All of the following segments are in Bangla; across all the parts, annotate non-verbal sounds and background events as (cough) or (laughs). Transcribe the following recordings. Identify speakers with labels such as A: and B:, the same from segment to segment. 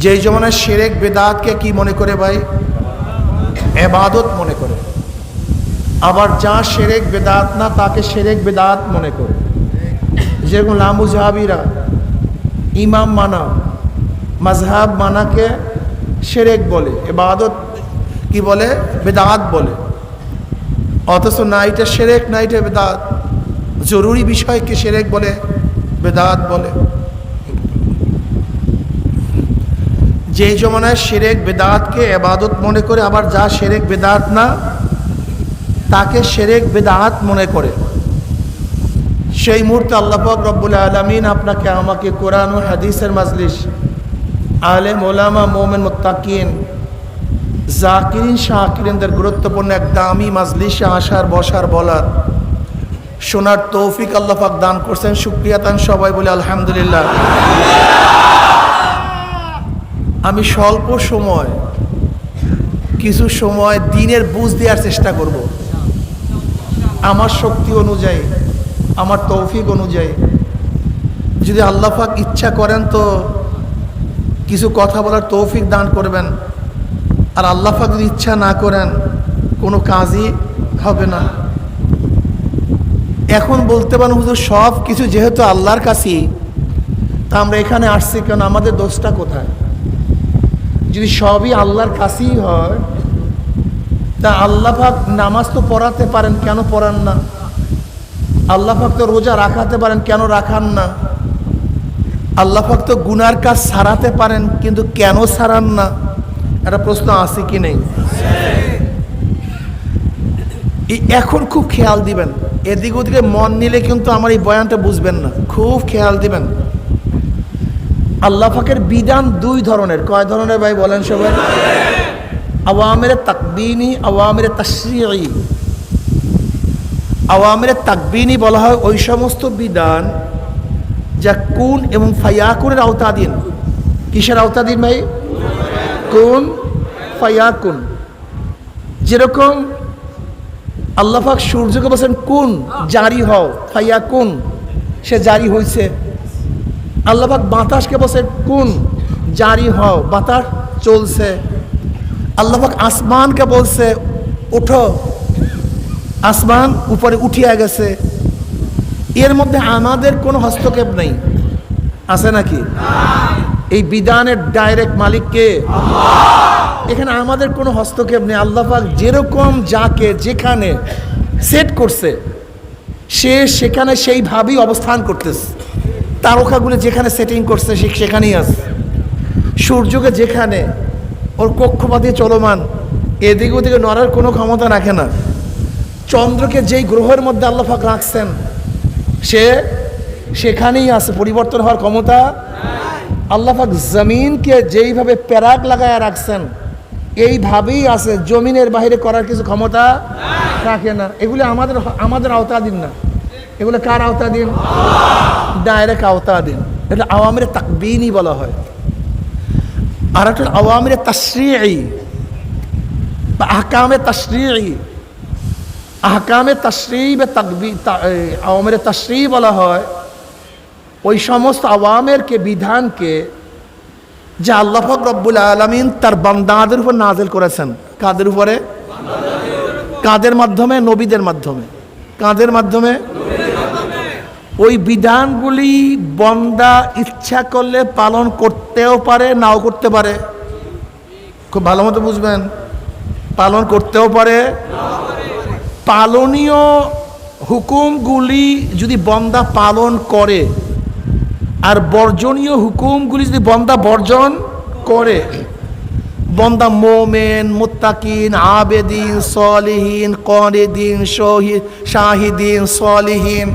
A: যেই জমানায় সেরেক বেদাতকে কি মনে করে ভাই? এবাদত মনে করে। আবার যা সেরেক বেদাত না, তাকে সেরেক বেদাত মনে করে। যেরকম লামু জাহাবিরা, ইমাম মানা মাজহাব মানাকে সেরেক বলে, এবাদত কি বলে? বেদাত বলে। অথচ না এটা সেরেক না এটা বেদাত। জরুরি বিষয়কে সেরেক বলে, বেদাত বলে। যেই জমানায় সেরেক বেদাতকে এবাদত মনে করে, আবার যা সেরেক বেদাত না, তাকে সেরেক বেদাত মনে করে। সেই মুহূর্তে আল্লাপাক রব্বুল আলমিন আপনাকে, আমাকে কোরআন ও হাদিসের মাজলিস আলেম মোলামা মোমেন মোত্তাকিন, জাকিরিন শাকিরিনদের গুরুত্বপূর্ণ এক দামি মাজলিসে আসার, বসার, বলার শোনার তৌফিক আল্লাপাক দান করছেন। সুক্রিয়া তান সবাই বলে আলহামদুলিল্লাহ। আমি স্বল্প সময়, কিছু সময় দিনের বুঝ দেওয়ার চেষ্টা করব। আমার শক্তি অনুযায়ী, আমার তৌফিক অনুযায়ী। যদি আল্লাহ পাক ইচ্ছা করেন তো কিছু কথা বলার তৌফিক দান করবেন। আর আল্লাহ পাক যদি ইচ্ছা না করেন, কোনো কাজই হবে না। এখন বলতে পারেন, হুজুর সব কিছু যেহেতু আল্লাহর কাছেই, তা আমরা এখানে আসছি কেন? আমাদের দোষটা কোথায়? যদি সবই আল্লাহর কাছেই হয়, তা আল্লাহ পাক নামাজ তো পড়াতে পারেন, কেন পড়ান না? আল্লাহ পাক তো রোজা রাখাতে পারেন, কেন রাখান না? আল্লাহ পাক তো গুনার কাজ সারাতে পারেন, কিন্তু কেন সারান না? একটা প্রশ্ন আছে কি নেই? এখন খুব খেয়াল দিবেন। এদিক ওদিকে মন নিলে কিন্তু আমার এই বয়ানটা বুঝবেন না। খুব খেয়াল দিবেন। আল্লাহ পাকের বিধান দুই ধরনের। কয় ধরনের ভাই বলেন সবাই? আওয়ামের তাকবিনী, আওয়ামের তাশরিঈ। আওয়ামের তাকবিনী বলা হয় ওই সমস্ত বিধান যা কুন এবং ফায়াকুনের আওতাধীন। কিসের আওতাধীন ভাই? কুন, ফায়াকুন। যেরকম আল্লাহাক সূর্যকে বলছেন, কুন, জারি হও, ফায়াকুন, সে জারি হয়েছে আল্লাহাক বাতাসকে বসে কোন জারি হও, বাতাস চলছে। আল্লাহাক আসমানকে বলছে উঠো আসমান উপরে উঠিয়া গেছে। এর মধ্যে আমাদের কোনো হস্তক্ষেপ নেই। আছে নাকি? এই বিধানের ডাইরেক্ট মালিককে এখানে আমাদের কোনো হস্তক্ষেপ নেই। আল্লাহাক যেরকম যাকে, যেখানে সেট করছে, সে সেখানে সেইভাবেই অবস্থান করতেছে। তারকাগুলো যেখানে সেটিং করছে সে সেখানেই আছে। সূর্যকে যেখানে, ওর কক্ষপাতি চলমান, এদিকে ওদিকে নড়ার কোনো ক্ষমতা রাখে না। চন্দ্রকে যেই গ্রহের মধ্যে আল্লাহাক রাখছেন, সে সেখানেই আছে। পরিবর্তন হওয়ার ক্ষমতা আল্লাহাক জমিনকে যেইভাবে প্যারাক লাগায় রাখছেন, এইভাবেই আছে। জমিনের বাইরে করার কিছু ক্ষমতা রাখে না। এগুলি আমাদের আমাদের আওতাধীন না। এগুলো কার আওতা দিন ডাইরেক্ট আওতা দিন এটা আওয়ামের তাকবিনই বলা হয়। আর একটা আওয়ামের তাশ্রিই বা আহকামে তাশ্রিই আহকামে তাশ্রি বা তাকবি আওয়ামের তাশ্রি বলা হয়। ওই সমস্ত আওয়ামেরকে, বিধানকে যা আল্লাহ রব্বুল আলমিন তার বান্দাদের উপর নাজেল করেছেন। কাদের উপরে? কাদের মাধ্যমে? নবীদের মাধ্যমে। কাদের মাধ্যমে? ওই বিধানগুলি বন্দা ইচ্ছা করলে পালন করতেও পারে, নাও করতে পারে। খুব ভালো মতো বুঝবেন। পালন করতেও পারে। পালনীয় হুকুমগুলি যদি বন্দা পালন করে, আর বর্জনীয় হুকুমগুলি যদি বন্দা বর্জন করে, বন্দা মোমেন, মুত্তাকিন, আবেদিন, সলিহীন কনেদিন শহীদ শাহিদিন, সলিহীন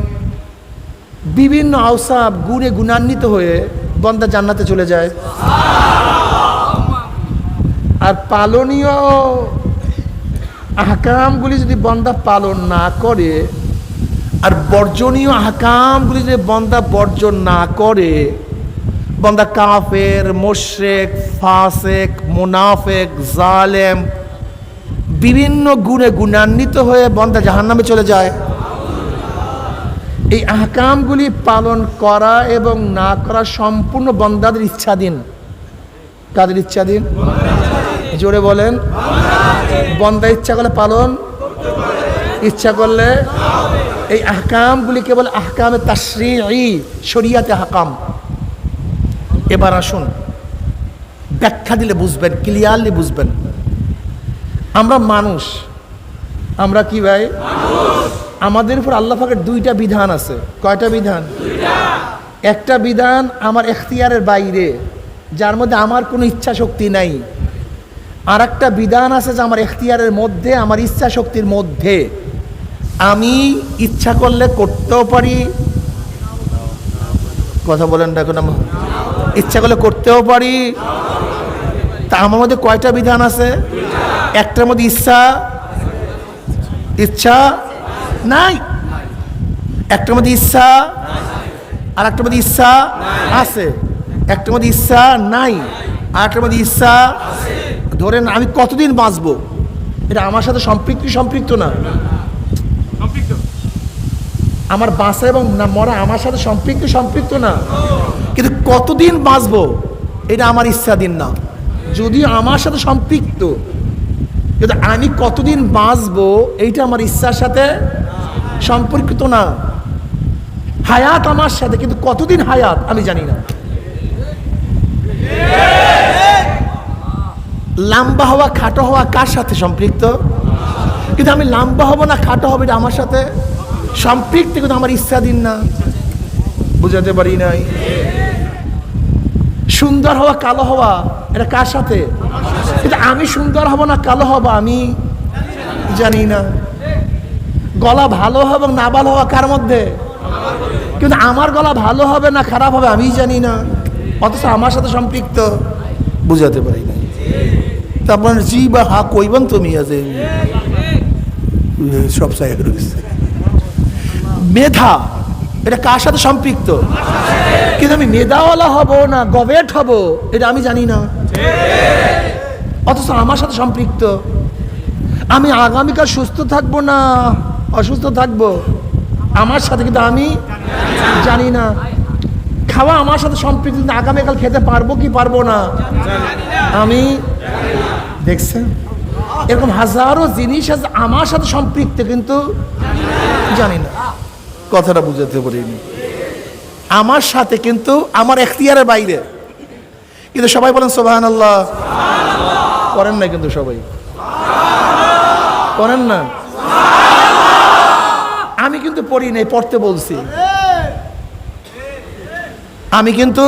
A: বিভিন্ন আওসাব গুণে গুণান্বিত হয়ে বন্দা জান্নাতে চলে যায়। আর পালনীয় আহকামগুলি যদি বন্দা পালন না করে, আর বর্জনীয় আহকামগুলি যদি বন্দা বর্জন না করে, বন্দা কাফের মোশেক ফাসেক, মুনাফেক, জালেম, বিভিন্ন গুণে গুণান্বিত হয়ে বন্দা জাহান্নামে চলে যায়। এই আহকামগুলি পালন করা এবং না করা সম্পূর্ণ বন্দাদের ইচ্ছাধীন। কাদের ইচ্ছাধীন? জোরে বলেন। বন্দা ইচ্ছা করলে পালন, ইচ্ছা করলে এই আহকামগুলি কেবল আহকামে তাশ্রী শরিয়াতে হাকাম এবার আসুন, ব্যাখ্যা দিলে বুঝবেন, ক্লিয়ারলি বুঝবেন। আমরা মানুষ, আমরা কি ভাই? আমাদের উপর আল্লাহ পাকের দুইটা বিধান আছে। কয়টা বিধান? একটা বিধান আমার এখতিয়ারের বাইরে, যার মধ্যে আমার কোনো ইচ্ছা শক্তি নাই। আর একটা বিধান আছে যে আমার এখতিয়ারের মধ্যে, আমার ইচ্ছা শক্তির মধ্যে। আমি ইচ্ছা করলে করতেও পারি। কথা বলেন আমার। ইচ্ছা করলে করতেও পারি। তা আমার মধ্যে কয়টা বিধান আছে? একটার মধ্যে ইচ্ছা ইচ্ছা নাই। একটার মধ্যে ইচ্ছা আর একটার মধ্যে ইচ্ছা আছে। একটার মধ্যে ইচ্ছা নাই আর একটার মধ্যে ইচ্ছা ধরেন আমি কতদিন বাঁচবো? এটা আমার সাথে সম্পৃক্ত সম্পৃক্ত না। আমার বাঁচা এবং না মরা আমার সাথে সম্পৃক্ত সম্পৃক্ত না। কিন্তু কতদিন বাঁচবো? এটা আমার ইচ্ছাধীন না। যদিও আমার সাথে সম্পৃক্ত কিন্তু আমি কতদিন বাঁচবো এইটা আমার ইচ্ছার সাথে সম্পর্কিত না। হায়াত আমার সাথে, কিন্তু কতদিন হায়াত আমি জানি না। লাম্বা হওয়া, খাটো হওয়া কার সাথে সম্পৃক্ত? কিন্তু আমি লাম্বা হব না, খাটো হবে এটা আমার সাথে? সম্পৃক্ত কিন্তু আমার ইচ্ছাধীন না। বুঝাতে পারি নাই। সুন্দর হওয়া, কালো হওয়া, এটা কার সাথে? কিন্তু আমি সুন্দর হব না, কালো হব আমি জানি না। গলা ভালো হবে এবং না ভালো হওয়া কার মধ্যে? কিন্তু আমার গলা ভালো হবে না খারাপ হবে আমি জানি না। অথচ আমার সাথে সম্পৃক্ত, বুঝাতে পারি না তারপর জি বা হা কইবেন তুমি আছে সব মেধা, এটা কার সাথে সম্পৃক্ত? কিন্তু আমি মেধাওয়ালা হব না গবেট হব, এটা আমি জানি না। অথচ আমার সাথে সম্পৃক্ত। আমি আগামীকাল সুস্থ থাকব না। অসুস্থ থাকব। আমার সাথে কিন্তু আমি জানি না। খাওয়া আমার সাথে সম্পৃক্ত আগামীকাল খেতে পারব কি পারব না? আমি দেখছেন? এরকম হাজারো জিনিস আছে আমার সাথে সম্পৃক্ত, কিন্তু জানি না। কথাটা বুঝাতে পারিনি। আমার সাথে কিন্তু আমার এখতিয়ারের বাইরে। কিন্তু সবাই বলেন সোবাহান আল্লাহ করেন না কিন্তু সবাই। করেন না? পড়ি নাই, পড়তে বলছি। আমি কিন্তু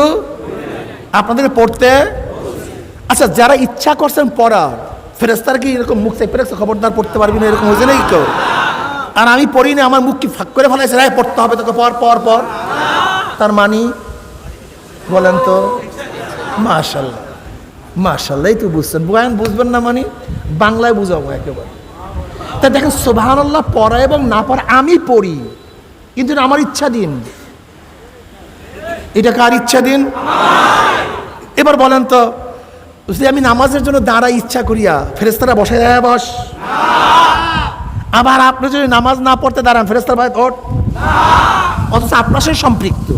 A: আপনাদের পড়তে আচ্ছা যারা ইচ্ছা করছেন পড়ার ফেরেস্তার কি এরকম মুখ চাই ফেরেস্তা খবরদার পড়তে পারবি না, এরকম হয়েছে নাকি কেউ? আর আমি পড়ি না, আমার মুখ কি ফাঁক করে ফেলাইছে? রায় পড়তে হবে তোকে পর পর পর তার মানি, বলেন তো, মাশাল্লাহ মাশাল্লাহ তো বুঝছেন। বয়ান বুঝবেন না মানে বাংলায় বুঝাবো একেবারে। তা দেখেন সোভান আল্লাহ পড়া এবং না পড়া আমি পড়ি, কিন্তু আমার ইচ্ছা দিন। এটা কার ইচ্ছা দিন? এবার বলেন তো, যদি আমি নামাজের জন্য দাঁড়াই ইচ্ছা করিয়া ফেরেস্তারা বসে যায় বস। আবার আপনি যদি নামাজ না পড়তে দাঁড়ান ফেরেস্তার ভাই, ওঠ। অথচ আপনার সাথে সম্পৃক্ত।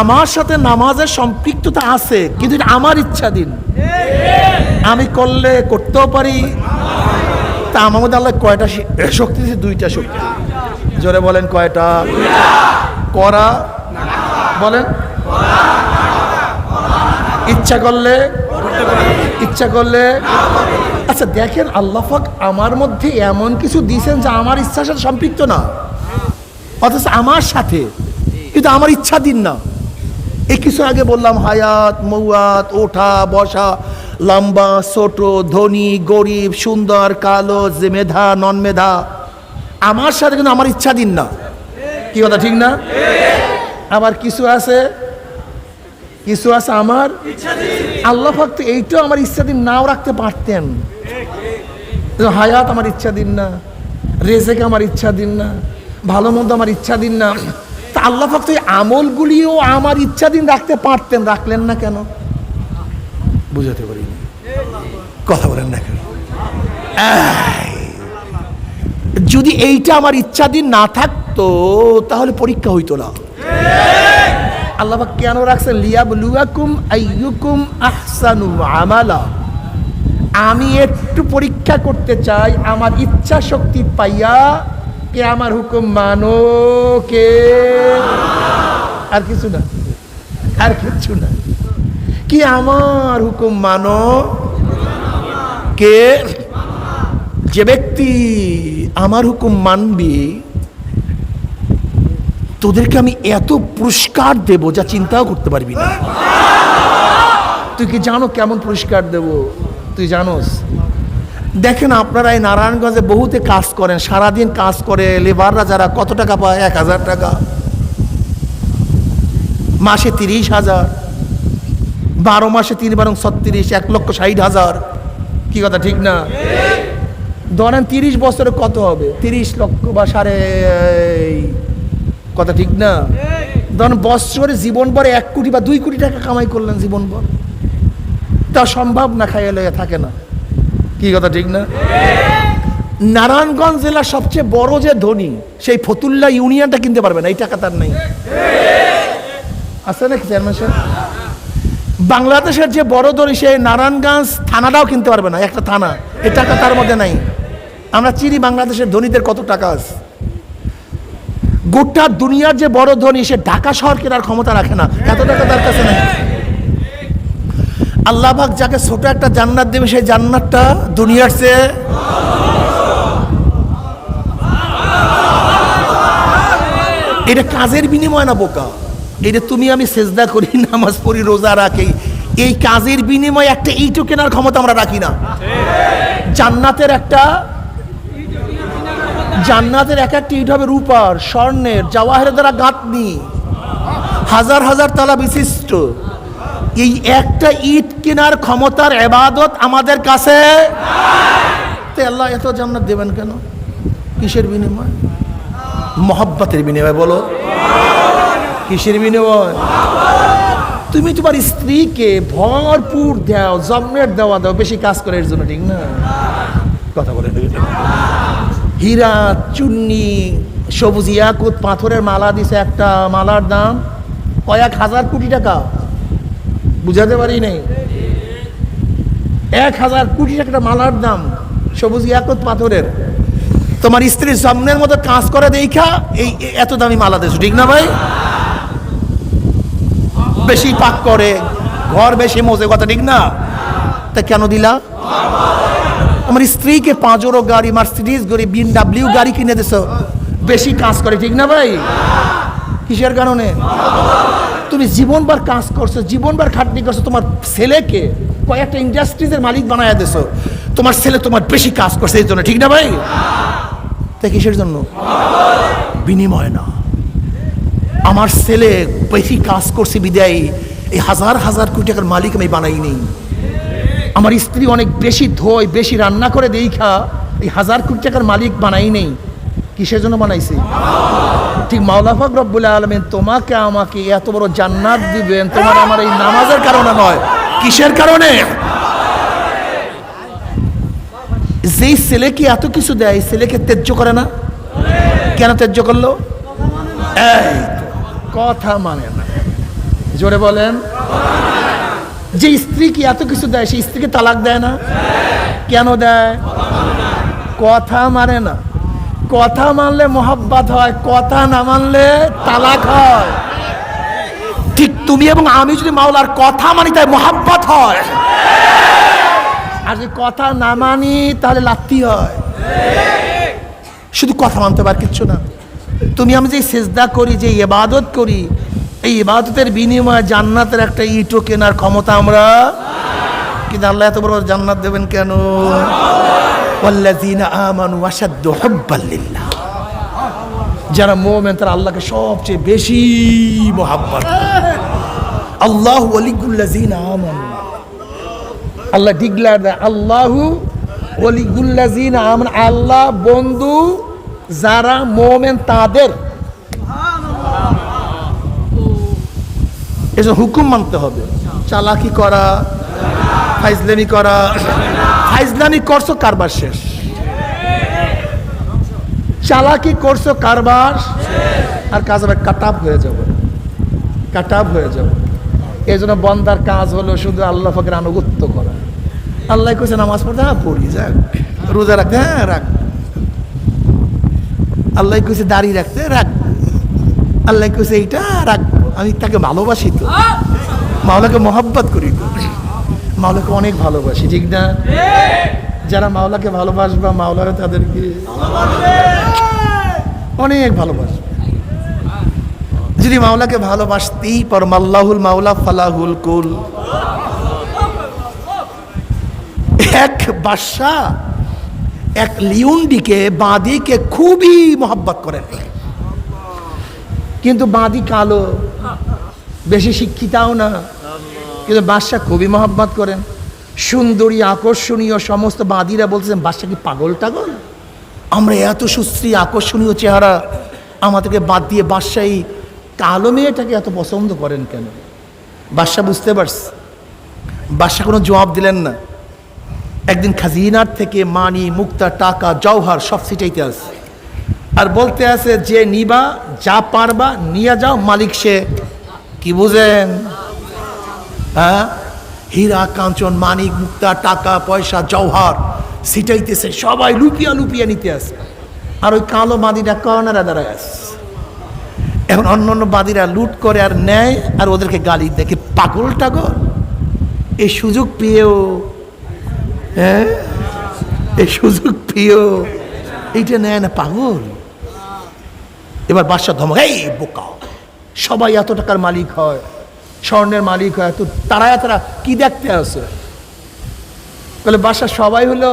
A: আমার সাথে নামাজের সম্পৃক্ততা আছে, কিন্তু এটা আমার ইচ্ছা দিন। আমি করলে করতেও পারি। তা আমার মধ্যে আল্লাহ কয়টা শক্তি দিয়েছে দুইটা শক্তি। জোরে বলেন কয়টা? করা, বলেন। ইচ্ছা করলে ইচ্ছা করলে। আচ্ছা দেখেন আল্লাহাক আমার মধ্যে এমন কিছু দিয়েছেন যা আমার ইচ্ছার সাথে সম্পৃক্ত না। অথচ আমার সাথে। কিন্তু আমার ইচ্ছা দিন না। এই কিছু আগে বললাম, হায়াত, মৌয়াত, ওঠা, বসা। লম্বা, ছোট, ধনী, গরিব, সুন্দর, কালো, যে মেধা, নন মেধা, আমার সাথে কিন্তু আমার ইচ্ছা দিন না। কি কথা, ঠিক না? আবার কিছু আছে? কিছু আছে আমার? আল্লাহ ভক্ত এইটাও আমার ইচ্ছা দিন নাও রাখতে পারতেন। হায়াত আমার ইচ্ছা দিন না, রেজেকে আমার ইচ্ছা দিন না, ভালো মন্দ আমার ইচ্ছা দিন না। তা আল্লাহ ভক্ত এই আমলগুলিও আমার ইচ্ছা দিন রাখতে পারতেন, রাখলেন না কেন? বুঝাতে পারি কথা বলেন না কেন। যদি এইটা আমার ইচ্ছা দিন না থাকতো, তাহলে পরীক্ষা হইতো না। আল্লাহ কেন রাখছেন? আমালা। আমি একটু পরীক্ষা করতে চাই, আমার ইচ্ছা শক্তি পাইয়া কে আমার হুকুম মানো, কে? আর কিছু না। আর কিছু না। কি আমার হুকুম মানো? কে? যে ব্যক্তি আমার হুকুম মানবি, তোদেরকে আমি এত পুরস্কার দেব যা চিন্তাও করতে পারবি না। তুই কি জানো কেমন পুরস্কার দেব? তুই জানোস? দেখেন আপনারা এই নারায়ণগঞ্জে বহুতে কাজ করেন, সারাদিন কাজ করে, লেবাররা যারা কত টাকা পায়? এক হাজার টাকা। মাসে তিরিশ হাজার। বারো মাসে তিন বারং ছত্রিশ, এক লক্ষ ষাট হাজার। কি কথা, ঠিক না? ধরেন তিরিশ বছরে কত হবে? তিরিশ লক্ষ বা সাড়ে কথা ঠিক না? ধরেন বছরে জীবনভর এক কোটি বা দুই কোটি টাকা কামাই করলেন জীবনভর তা সম্ভব না খাইয়ে লইয়া থাকে না। কি কথা, ঠিক না? নারায়ণগঞ্জ জেলার সবচেয়ে বড় যে ধনী, সেই ফতুল্লা ইউনিয়নটা কিনতে পারবে না, এই টাকা তার নেই। আছে নাকি চেয়ারম্যান সাহেব? বাংলাদেশের যে বড় ধনী সেই নারায়ণগঞ্জ থানাটাও কিনতে পারবে না, একটা থানা। এই টাকা তার মধ্যে নাই। আমরা চিনি বাংলাদেশের ধনীদের কত টাকা আছে। গোটা দুনিয়ার যে বড় ধনী, সে ঢাকা শহর কেনার ক্ষমতা রাখে না। এত টাকা তার কাছে নেই। আল্লাহ পাক যাকে ছোট একটা জান্নাত দেবে, সেই জান্নাতটা দুনিয়ার চেয়ে এটা কাজের বিনিময় না বোকা। এটা তুমি আমি সেজদা করি, (laughs) নামাজ পড়ি, রোজা রাখি, এই কাজের বিনিময়ে একটা ইটু কেনার ক্ষমতা আমরা রাখি না। জান্নাতের একটা, জান্নাতের এক একটা ইট হবে রূপার, স্বর্ণের, জওয়াহের দ্বারা গাঁথনি। হাজার হাজার তালা বিশিষ্ট। এই একটা ইট কেনার ক্ষমতার এবাদত আমাদের কাছে আল্লাহ এত জান্নাত দেবেন কেন? কিসের বিনিময়? মহব্বতের বিনিময়, বলো। কিসের বিনিময়? তুমি তোমার স্ত্রীকে ভরপুর দাও জন্মের দেওয়া দাও, বেশি কাজ করে এর জন্য, ঠিক না? কথা বলে হীরা, চুন্নি, সবুজ ইয়াকুত, পাথরের মালা দিছে একটা মালার দাম কয়েক হাজার কোটি টাকা। বুঝাতে পারি নাই? এক হাজার কোটি টাকা মালার দাম, সবুজ ইয়াকুত, পাথরের। তোমার স্ত্রীর সামনের মতো কাজ করে দেখা, এই এত দামি মালা দিয়েছ, ঠিক না ভাই? বেশি পাক করে, ঘর বেশি মজে, কথা ঠিক না? তা কেন দিলা? আমার স্ত্রীকে পাঁচরো গাড়ি মার্সিডিজ গাড়ি বিন ডাব্লিউ গাড়ি কিনে দিছ। বেশি কাজ করে, ঠিক না ভাই? কিসের কারণে? তুমি জীবনবার কাজ করছ জীবনবার খাটনি করছ, তোমার ছেলেকে কয়েকটা ইন্ডাস্ট্রিজের মালিক বানায় দিছো। তোমার ছেলে তোমার বেশি কাজ করছে, এই জন্য, ঠিক না ভাই? তা কিসের জন্য? বিনিময় না। আমার ছেলে বেশি কাজ করছে বিদায়। এই হাজার হাজার কোটি টাকার মালিক আমি বানাই নেই। আমার স্ত্রী অনেক বেশি ধোয়, বেশি রান্না করে দেখা এই হাজার কোটি টাকার মালিক বানাই নেই। কিসের জন্য বানাইছে? ঠিক মাওলাফাক রব্বুল আলমেন তোমাকে আমাকে এত বড় জান্নাত দিবেন। তোমার আমার এই নামাজের কারণে নয়, কিসের কারণে? যেই ছেলেকে এত কিছু দেয় ছেলেকে তেজ্য করে না? কেন তেজ্য করল? কথা মানে না। জোরে বলেন। যে স্ত্রী কি এত কিছু দেয়, সেই স্ত্রীকে তালাক দেয় না? কেন দেয়? কথা মানে না। কথা মানলে মোহাব্বত হয়, কথা না মানলে তালাক হয়। ঠিক তুমি এবং আমি যদি মাওলার কথা মানি, তাই মোহাব্বত হয়। আর যদি কথা না মানি, তাহলে লাত্তি হয়। শুধু কথা মানতে পার কিচ্ছু না। তুমি আমি যে সেজদা করি, যে ইবাদত করি, এই ইবাদতের বিনিময়ে জান্নাতের একটা ইটো কেনার ক্ষমতা আমরা? কিন্তু আল্লাহ এত বড় জান্নাত দেবেন কেন? যারা মোমেন, তারা আল্লাহকে সবচেয়ে বেশি মোহাব্বত আল্লাহ আমানু। আল্লাহ ডিগলার আল্লাহু আমান। আল্লাহ বন্ধু যারা মোমেন তাদের। এসব হুকুম মানতে হবে। চালাকি করা, ফাইজলামি করা। ফাইজলামি করছ, কারবার শেষ। চালাকি করছ, কারবার আর কাজ হবে কাটাপ হয়ে যাবে। কাট হয়ে যাবে। এই জন্য বন্দার কাজ হলো শুধু আল্লাহ ফাকের আনুগত্য করা। আল্লাহ কইছে, নামাজ পড়তে হ্যাঁ পড়ি, যাক। রোজা রাখতে হ্যাঁ রাখ। আল্লাহ কইছে দাড়ি রাখতে, রাখ। আল্লাহ কইছে এইটা রাখব আমি তাকে ভালোবাসি তো। মাওলাকে মহাব্বত করি তো। মাওলাকে অনেক ভালোবাসি, ঠিক না? যারা মাওলাকে ভালোবাসবা, মাওলারা তাদেরকে অনেক ভালোবাসবে। যদি মাওলাকে ভালোবাসতেই পারো, মাল্লাহুল মাওলা ফালাহুল কুল। এক বাদশাহ এক লিউন্ডিকে, বাঁদিকে খুবই মহব্বত করেন। কিন্তু বাঁদি কালো, বেশি শিক্ষিতাও না, কিন্তু বাদশাহ খুবই মহাব্বত করেন। সুন্দরী, আকর্ষণীয় সমস্ত বাঁদিরা বলতেছেন, বাদশাহ কি পাগল টাগল? আমরা এত সুশ্রী, আকর্ষণীয় চেহারা, আমাদেরকে বাদ দিয়ে বাদশাহী কালো মেয়েটাকে এত পছন্দ করেন কেন? বাদশাহ বুঝতে পারছে। বাদশাহ কোনো জবাব দিলেন না। একদিন খাজিনার থেকে মানি, মুক্তা, টাকা, জওহার সব সিটাইতে আসে। আর বলতে আছে যে নিবা, যা পারবা, নিয়ে যাও, মালিক সে। কি বুঝেন? হ্যাঁ? হীরা, কাঞ্চন, মানিক, মুক্তা, টাকা, পয়সা, জওহার সিটাইতেছে সবাই লুপিয়া লুপিয়া নিতে আসে। আর ওই কালো বাদিটা কর্নারা দাঁড়ায় আসে। এখন অন্য অন্য বাদীরা লুট করে আর নেয়, আর ওদেরকে গালি দেখে পাগল টাগল এই সুযোগ পেয়েও হ্যাঁ? এই সুযোগ পেয়েও এইটা নেয় না পাগল। এবার বাদশাহ ধমক, এই বোকা, সবাই এত টাকার মালিক হয়, স্বর্ণের মালিক হয় তো তারা তারা কি দেখতে আছে বলে বাসা সবাই হলো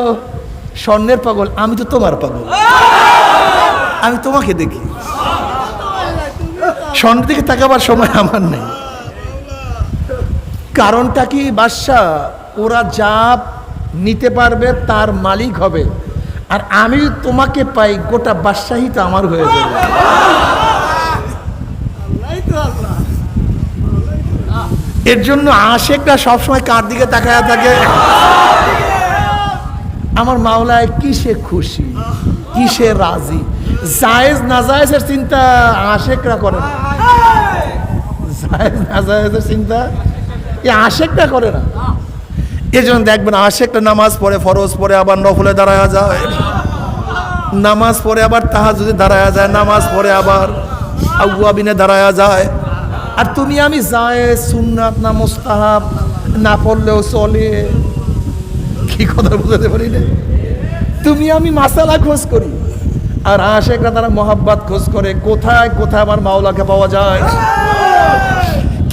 A: স্বর্ণের পাগল, আমি তো তোমার পাগল। আমি তোমাকে দেখি। স্বর্ণের দিকে তাকাবার সময় আমার নেই। কারণটা কি বাদশাহ? ওরা যা নিতে পারবে, তার মালিক হবে। আর আমি তোমাকে পাই, গোটা বাদশাহী তো আমার হয়ে যাবে। এর জন্য আশেকটা সবসময় কার দিকে তাকায় থাকে? আমার মাওলায় কিসে খুশি, কিসে রাজি? জায়েজ না জায়েজের চিন্তা আশেকরা করে না। জায়েজ না জায়েজের চিন্তা এ আশেকটা করে না। এই জন্য দেখবেন আশেকটা নামাজ পড়ে, ফরজ পড়ে, আবার নফলে দাঁড়ায় যায়। নামাজ পড়ে আবার তাহা যদি দাঁড়ায় যায়, নামাজ পড়ে আবার আউয়াবিনে দাঁড়ায় যায়। আর তুমি আমি যায় সুন্নাত না মুস্তাহাব, না পড়লেও চলে। কি কথা বুঝাতে পারি না? তুমি আমি মাসালা খোঁজ করি, আর আশেকরা তারা মোহাব্বত খোঁজ করে, কোথায় কোথায় আমার মাওলাকে পাওয়া যায়?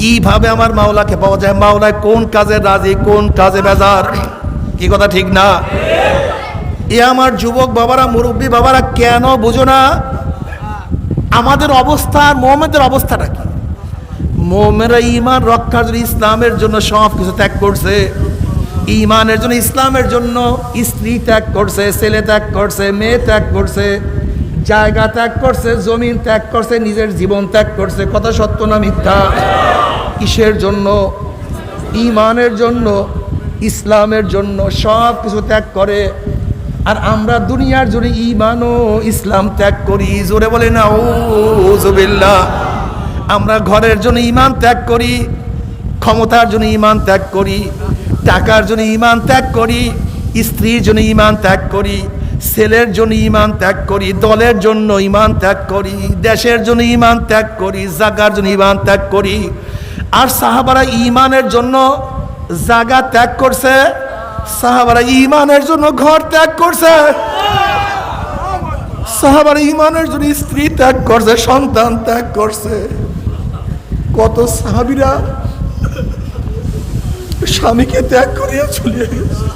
A: কীভাবে আমার মাওলাকে পাওয়া যায়? মাওলায় কোন কাজে রাজি, কোন কাজে বেজার? কি কথা ঠিক না? এ আমার যুবক বাবারা, মুরব্বী বাবারা, কেন বুঝো না? আমাদের অবস্থা আর মোহাম্মদের অবস্থাটা কি? মোমেরা ইমান রক্ষার জন্য ইসলামের জন্য সব কিছু ত্যাগ করছে। ইমানের জন্য ইসলামের জন্য স্ত্রী ত্যাগ করছে, ছেলে ত্যাগ করছে, মেয়ে ত্যাগ করছে, জায়গা ত্যাগ করছে, জমিন ত্যাগ করছে, নিজের জীবন ত্যাগ করছে। কথা সত্য না মিথ্যা? কিসের জন্য? ইমানের জন্য, ইসলামের জন্য সব কিছু ত্যাগ করে। আর আমরা দুনিয়ার জন্য ইমান ও ইসলাম ত্যাগ করি। জোরে বলে না ও জবিল্লা আমরা ঘরের জন্য ইমান ত্যাগ করি, ক্ষমতার জন্য ইমান ত্যাগ করি, টাকার জন্য ইমান ত্যাগ করি, স্ত্রীর জন্য ইমান ত্যাগ করি, ছেলের জন্য ইমান ত্যাগ করি, দলের জন্য ইমান ত্যাগ করি, দেশের জন্য ইমান ত্যাগ করি জাগার জন্য ইমান ত্যাগ করি। আর সাহাবারা ইমানের জন্য জাগা ত্যাগ করছে, সাহাবারা ইমানের জন্য ঘর ত্যাগ করছে, সাহাবারা ইমানের জন্য স্ত্রী ত্যাগ করছে, সন্তান ত্যাগ করছে। কত সাহাবিরা স্বামীকে ত্যাগ করিয়া চলিয়া গেছে।